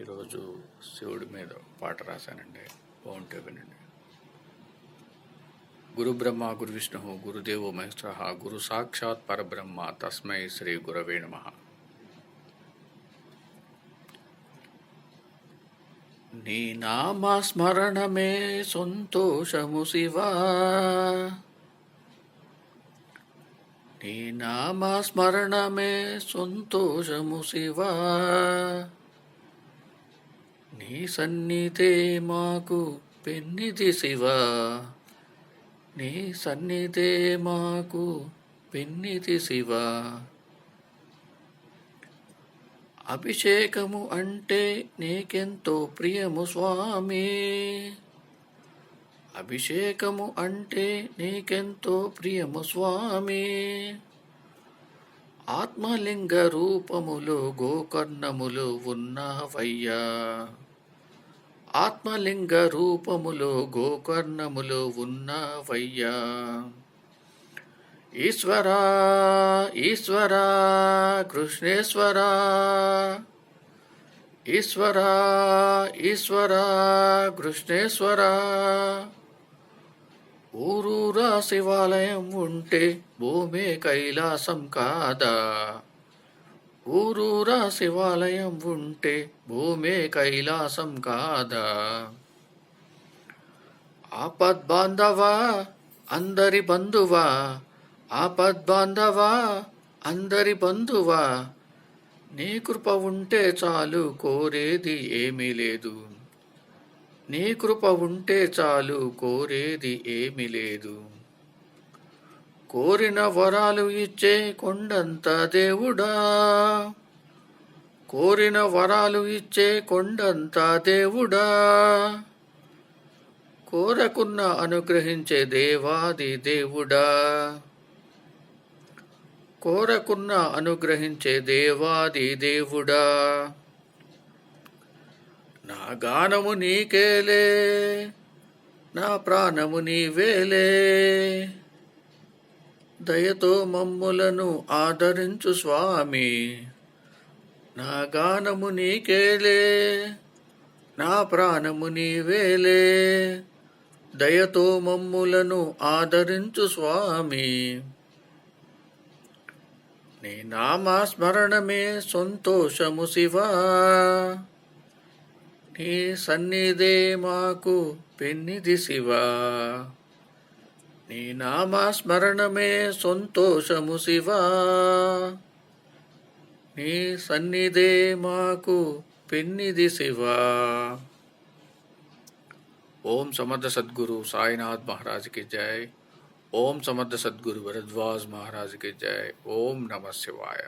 ఈరోజు శివుడి మీద పాట రాశానండి బాగుంటే వినండి గురు బ్రహ్మ గురు విష్ణు గురుదేవో మహేశ్వర గురు సాక్షాత్ పరబ్రహ్మ తస్మై శ్రీ గురవే నమ నీ నామస్మరణమే సంతోషము శివా నీ నామస్మరణమే సంతోషము శివా నీ సన్నిధే మాకు పెన్నిది శివా. నీ సన్నిధే మాకు పెన్నిది శివా. అభిషేకము అంటే నీకెంతో ప్రియము స్వామి. అభిషేకము అంటే నీకెంతో ప్రియము స్వామి. ఆత్మలింగ రూపములు గోకర్ణములు ఉన్నవయ్యా. ఆత్మలింగ రూపములు గోకర్ణములు ఉన్నవయ్యా. ఈశ్వరా ఈశ్వరా కృష్ణేశ్వరా. ఈశ్వరా ఈశ్వరా కృష్ణేశ్వరా. ఊరూరా శివాలయం ఉంటే భూమే కైలాసం కాదా? ఊరూరా శివాలయం ఉంటే భూమే కైలాసం కాదా? ఆపద్బాంధవా అందరి బంధువా? ఆపద్బాంధవా అందరి బంధువా? నీ కృప ఉంటే చాలు కోరేది ఏమీ లేదు. నీ కృప ఉంటే చాలు కోరేది ఏమీ లేదు. కోరిన వరాలు ఇచ్చే కొండంత దేవుడా. కోరిన వరాలు ఇచ్చే కొండంత దేవుడా. కోరకున్న అనుగ్రహించే దేవాది దేవుడా. కోరకున్న అనుగ్రహించే దేవాది దేవుడా. నా గానము నీకేలే నా ప్రాణము నీవేలే దయతో మమ్ములను ఆదరించు స్వామి. నా గానము నీకేలే నా ప్రాణము నీవేలే దయతో మమ్ములను ఆదరించు స్వామి. నీ నామస్మరణమే సంతోషము శివా. నీ సన్నిధే మాకు పెన్నిది శివా. నీ నామస్మరణమే సంతోషము శివా నీ సన్నిధే మాకు పెన్నిది శివా ఓం సమర్థ సద్గురు సాయినాథ్ మహారాజ్ కి జై ఓం సమర్థ సద్గురు భరద్వాజ్ మహారాజ్ కి జై ఓం నమ శివాయ